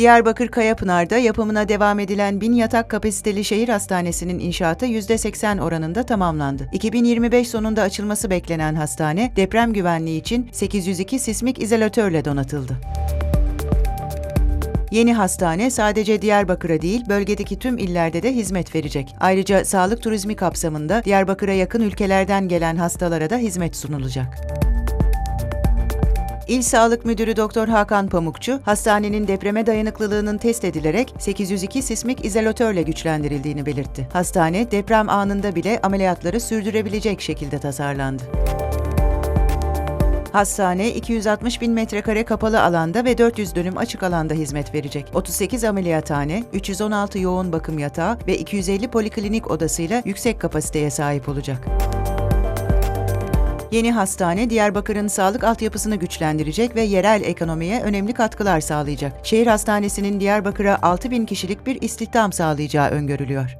Diyarbakır Kayapınar'da yapımına devam edilen 1000 yatak kapasiteli şehir hastanesinin inşaatı %80 oranında tamamlandı. 2025 sonunda açılması beklenen hastane, deprem güvenliği için 802 sismik izolatörle donatıldı. Yeni hastane sadece Diyarbakır'a değil, bölgedeki tüm illerde de hizmet verecek. Ayrıca sağlık turizmi kapsamında Diyarbakır'a yakın ülkelerden gelen hastalara da hizmet sunulacak. İl Sağlık Müdürü Doktor Hakan Pamukçu, hastanenin depreme dayanıklılığının test edilerek 802 sismik izolatörle güçlendirildiğini belirtti. Hastane, deprem anında bile ameliyatları sürdürebilecek şekilde tasarlandı. Hastane 260 bin metrekare kapalı alanda ve 400 dönüm açık alanda hizmet verecek. 38 ameliyathane, 316 yoğun bakım yatağı ve 250 poliklinik odasıyla yüksek kapasiteye sahip olacak. Yeni hastane Diyarbakır'ın sağlık altyapısını güçlendirecek ve yerel ekonomiye önemli katkılar sağlayacak. Şehir hastanesinin Diyarbakır'a 6 bin kişilik bir istihdam sağlayacağı öngörülüyor.